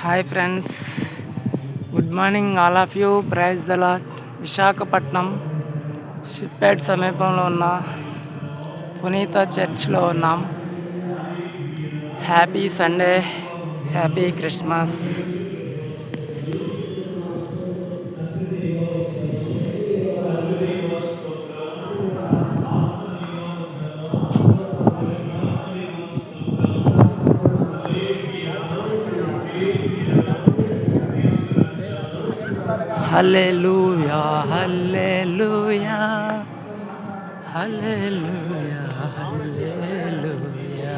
Hi friends good morning all of you praise the lord Visakhapatnam shipyard సమీపంలో ఉన్న పునీత చర్చ్లో ఉన్నాం. Happy Sunday happy Christmas hallelujah hallelujah hallelujah hallelujah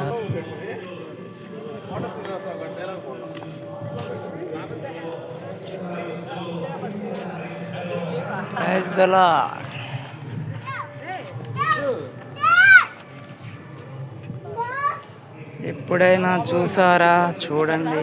praise the Lord ఎప్పుడైనా చూసారా? చూడండి.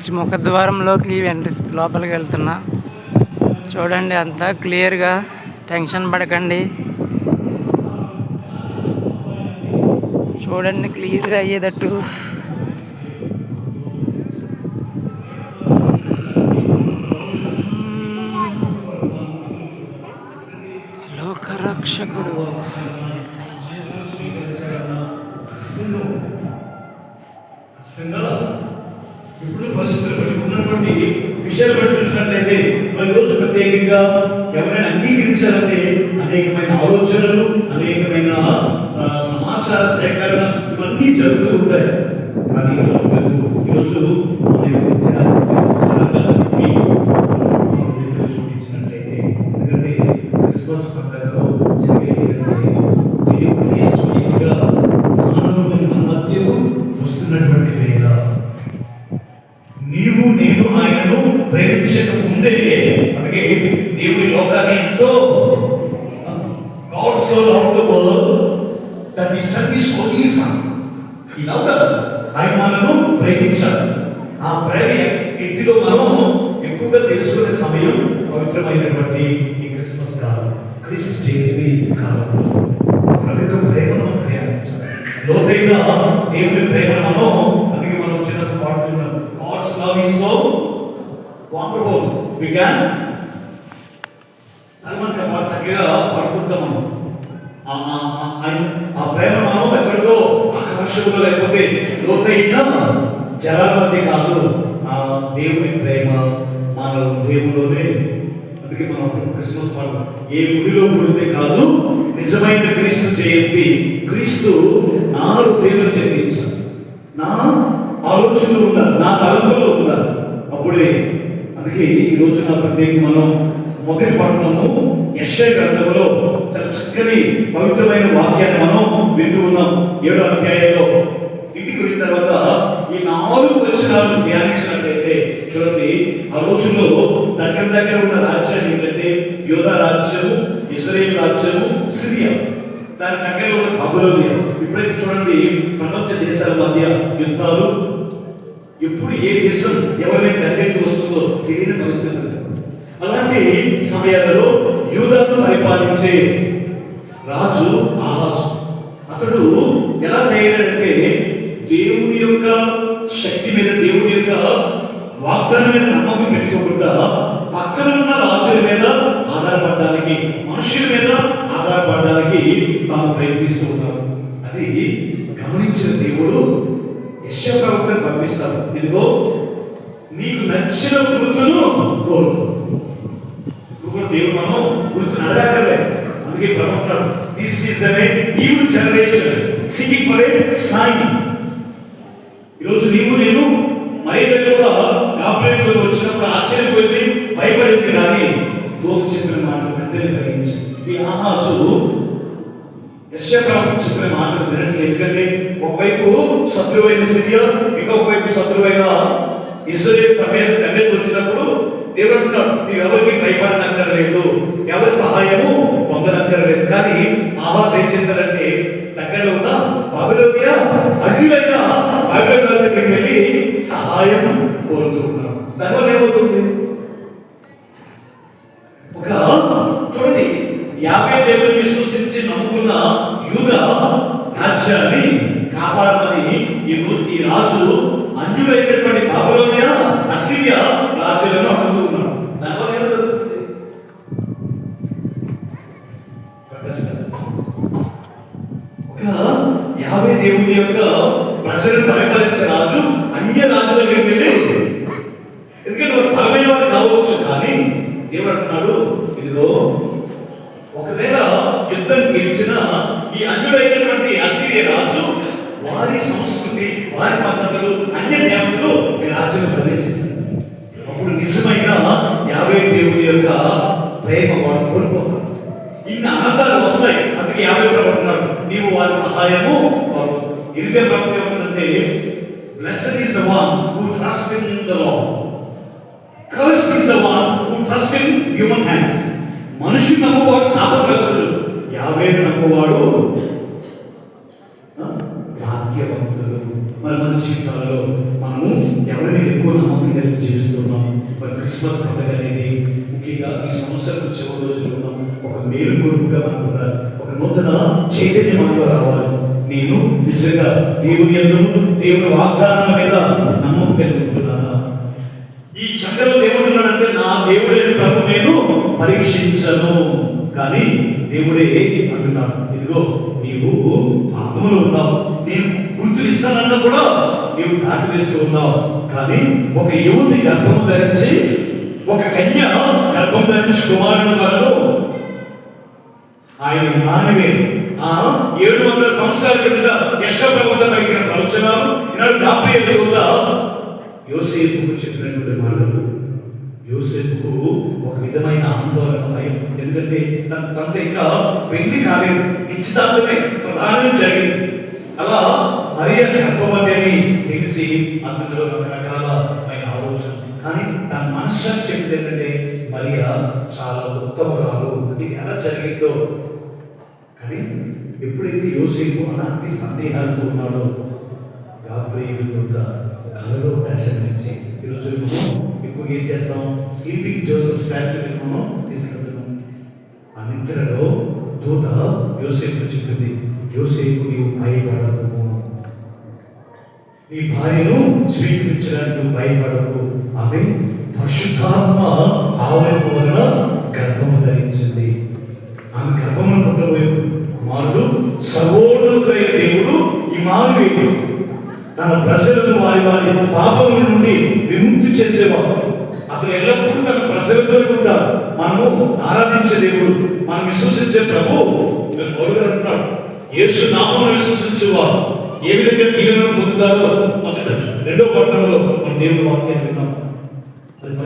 చర్చి ముఖద్వారంలోకి ఎంట్రీ లోపలికి వెళ్తున్నా. చూడండి అంతా క్లియర్గా టెన్షన్ పడకండి. చూడండి క్లియర్గా అయ్యేటట్టు. చూసినట్లయితే ప్రత్యేకంగా ఎవరైనా అంగీకరించాలంటే అనేకమైన ఆలోచనలు అనేకమైన సమాచార సేకరణ ఇవన్నీ జరుగుతూ ఉంటాయి. కానీ ఈరోజు మీరు ఈరోజు క్రిస్మస్ పండుగలో స్వయంగా మానవుని మధ్యకు వస్తున్నటువంటి వేళ. నీవు నేను ఆయనను ప్రేమించక ముందే దేవుడి లోకాన్ని ఎంతో God so love the world that he son is only son he love us. ఆయన మనను ప్రేమించాడు. ఆ ప్రేమ ఇంటిలో మనం ఎక్కువగా తెలుసుకునే సమయం పవిత్రమైనటువంటి ఈ క్రిస్మస్ కాలం క్రిస్మస్ జయంతి కాలంలో మన యొక్క ప్రేమను మనం ధ్యానించాలి లోతైన దేవుని ప్రేమను మనం అందుకే మనం చిన్నప్పుడు పాడుతున్నాం God's love is so wonderful we can Salman Khan చక్కగా పడుకుంటాము మనం ఆ- ఆ- ప్రేమ మనం ఎక్కడికో ఆకర్షకులు లేకపోతే లోతైన జలాల కాదు. ఆ దేవుని ప్రేమ మన హృదయంలోనే అందుకే మనం క్రిస్మస్ పాట ఏ గుడిలో గుడితే కాదు నిజమైన క్రీస్తు జయంతి. క్రీస్తు నా హృదయంలో జన్మించాలి నా ఆలోచనలు ఉండాలి నా తలంపులు ఉండాలి అప్పుడే అందుకే ఈ రోజున నా ప్రత్యేక మనం మొదటి పట్టణము యశ్య గ్రంథంలో చాలా చక్కని పవిత్రమైన వాక్యాన్ని మనం వింటూ ఉన్నాం. ఏడో అధ్యాయంలో. ఇంటికి వెళ్ళిన తర్వాత ఈ నాలుగు వచనాలను ధ్యానించినట్లయితే చూడండి ఆ రోజుల్లో దగ్గర దగ్గర ఉన్న రాజ్యాలు ఏంటంటే యోధా రాజ్యము ఇజ్రాయేల్ రాజ్యము సిరియా. దాని దగ్గరలో ఉన్న బబులోనియా. ఇప్పుడైతే చూడండి ప్రపంచ దేశాల మధ్య యుద్ధాలు ఎప్పుడు ఏ దేశం ఎవరైనా దగ్గరికి వస్తుందో తెలియని పరిస్థితులు. అలాంటి సమయాలలో యూదాను పరిపాలించే రాజు ఆహాజు. అతడు ఎలా తయారంటే దేవుని యొక్క శక్తి మీద దేవుని యొక్క వాగ్దానం మీద నమ్మకం పెట్టుకోకుండా పక్కన ఉన్న రాజుల మీద ఆధారపడడానికి మనుషుల మీద ఆధారపడడానికి తాను ప్రయత్నిస్తూ ఉన్నారు అది గమనించిన దేవుడు యశ ప్రవక్తను పంపిస్తాడు. ఇదిగో నీకు నచ్చిన గుర్తును కోరుకో ఇప్పుడు దేవుడు మనం గుర్తును అడగలే అందుకే ప్రవక్త దిస్ ఈస్ అనే generation seeking for a sign ఈరోజు నీవు నేను మైదలు కూడా వచ్చినప్పుడు ఆశ్చర్యపోయింది భయపడింది కానీ దోపు చెప్పిన మాట విన్నాడు. అంకెలు ఈ ఆహాసు యశ్యప్రాప్తి చెప్పిన మాటలు వినట్లేదు. ఎందుకంటే ఒకవైపు శత్రువైన సిరియా ఇంకొక వైపు శత్రువైన ఇజ్రాయేల్ తమ మీద వచ్చినప్పుడు దేవుడు అంటున్నాడు మీరు ఎవరికి భయపడనక్కర్లేదు ఎవరి సహాయము పొందనక్కర్లేదు కానీ ఆహాస్ ఏం చేశారంటే దగ్గరలో ఉన్న బాబిలోనియా అగ్గులైన అభివృద్ధికి దగ్గరికి వెళ్ళి సహాయం కోరుతూ ఉన్నారు దానివల్ల ఏమవుతుంది? ఒక చూడండి యాభై దేవుని విశ్వసించి నమ్ముకున్న యూద రాజ్యాన్ని కాపాడమని ఈ ఈ రాజు అన్యులైనటువంటి బాబులోనియా అసిరియా రాజులను దేవుడు అంటున్నాడు ఇదిగో ఒకవేళ యుద్ధం గెలిచిన ఈ అన్యుడైనటువంటి అసిరియ రాజు వారి సంస్కృతి వారి పద్ధతులు అన్య దేవతలు ఈ రాజ్యంలో ప్రవేశిస్తారు. అప్పుడు నిజమైన యాభై దేవుని యొక్క ప్రేమ వారు కోల్పోతారు. ఇన్ని ఆనందాలు వస్తాయి అందుకే యాభై ప్రభుత్వం నీవు వారి సహాయము వారు. ఇరుగే ప్రభుత్వం ఏమంటుందంటే blessed is the one who trust in the lord cursed is the one who trust in human hands మనిషి నమ్మువాడు శాపగ్రస్తుడు. యాభైను నమ్మువాడు ఆ, భాగ్యవంతులు మరి మన జీవితాల్లో మనము ఎవరిని ఎక్కువ నమ్మకం కలిగి జీవిస్తున్నాం? మరి క్రిస్మస్ పండుగ అనేది ముఖ్యంగా ఈ సంవత్సరం చివరి రోజులు ఉన్నాం ఒక మేలు కొరుకుగా మనం ఉండాలి. ఒక నూతన చైతన్యం మనలో రావాలి. నేను నిజంగా దేవుని యందు దేవుని వాగ్దానం మీద నమ్మకం కలిగి ఉంటున్నానా ఈ చక్రంలో ఏమంటున్నాడంటే నా దేవుడైన ప్రభు నేను పరీక్షించను. కానీ దేవుడే అంటున్నాడు. ఇదిగో నీవు పాపములు ఉన్నావు. నేను గుర్తులు ఇస్తానన్నా కూడా నీవు దాటి వేస్తూ ఉన్నావు. కానీ ఒక యువతి గర్భము ధరించి ఒక కన్య గర్భం ధరించి కుమారుడు కలను ఆయన మానవే. ఆ ఏడు వందల సంవత్సరాల కిందట యశ్వప్రభుత్వ కలిగిన ప్రవచనాలు ఈనాడు చెప్పిన యోసేపుకు చెప్పినటువంటి మాటలు. యోసేపుకు ఒక విధమైన ఆందోళన భయం ఎందుకంటే తన తనకు ఇంకా పెళ్ళి కాలేదు. నిశ్చితార్థమే ప్రధానం జరిగింది. అలా మరియ గర్భవతి అని తెలిసి అతనిలో రకరకాల ఆయన ఆలోచన. కానీ తన మనసు చెప్పింది ఏంటంటే మరియ చాలా ఉత్తమరాలు. ఇది ఎలా జరిగిందో. కానీ ఎప్పుడైతే యోసేపు అలాంటి సందేహాలతో ఉన్నాడో గాబ్రియలు దూత కలలో దర్శనమిచ్చి ఈరోజు ఏం చేస్తాం? స్లీపింగ్ జోసెఫ్ స్టాచ్యూ మనం తీసుకెళ్తున్నాం. ఆ నిద్రలో దూత యోసేపు చెప్పింది యోసేపు నీవు భయపడకు. నీ భార్యను స్వీకరించడానికి నువ్వు భయపడకు. ఆమె పరిశుద్ధాత్మ ఆవరణ వలన గర్భము ధరించింది. ఆమె గర్భమును పుట్టబోయే కుమారుడు సర్వోన్నతుడైన దేవుడు ఇమానువేయుడు తన ప్రజలను వారి వారి పాపముల నుండి విముక్తి చేసేవాడు. అతను ఎల్లప్పుడూ తన ప్రజలతో కూడా మనము ఆరాధించే దేవుడు మనం విశ్వసించే ప్రభు ఈరోజు పౌలు అంటున్నాడు. యేసు నామమును విశ్వసించేవారు. ఏ విధంగా దీవెనలు పొందుతారో మొదట రెండో పట్టణంలో మన దేవుడు వాక్యాన్ని విన్నాం.